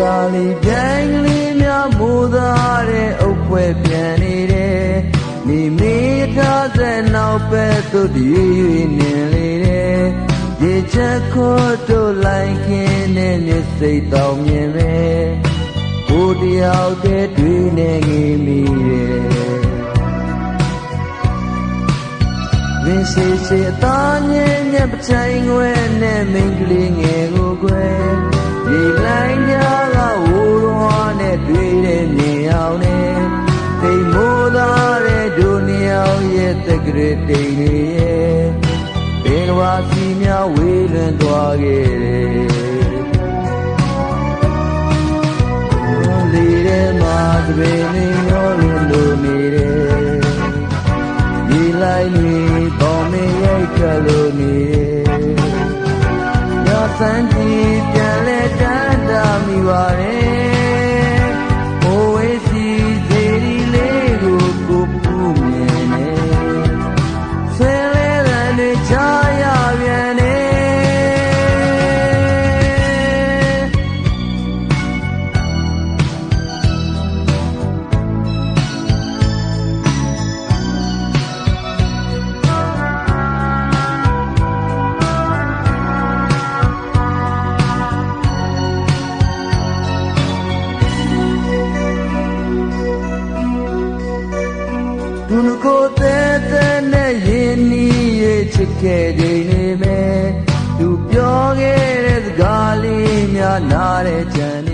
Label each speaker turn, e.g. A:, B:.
A: တာလီပြိုင်ကလေးများမိုးသားတဲ့အုပ်ပွဲပြန်နေတယ်နေမေထားတဲ့နောက်ပဲသူတည်၍နေလေတယ်ရေချက်ခေါ်တို့လိုက်ခင်းနဲ့မျက်စိတောင်မြင်ပဲကိုတယောက်တည်းတွေ့နေငေးမိတယ်မင်းရှိရှိအသားငယ်ငယ်ပချိုင်ွယ်နဲ့မင်းကလေးငယ်ကိုကွယ် က်ကလေးတိမ်နေရဲ့ဘယ်ဝါစီများဝေးလွန်သွားခဲ့တယ်လေးထဲမှာတပင်နေမျောလွန်လို့နေတယ်ဒီလိုက်နေပေါ်မရိုက်ကလို့နေညစံကြီးပြန်လဲတန်းတာမိပါရဲ့ဟိုဝေးစီစီဒီလေးကိုကိုပူမြင်နေ သူနကိုတဲ့တဲ့နဲ့ရင်းနှီးရဲ့ချစ်ခဲ့တဲ့နေမယ်သူပြောခဲ့တဲ့စကားလေးများနားတဲ့ကြံနေ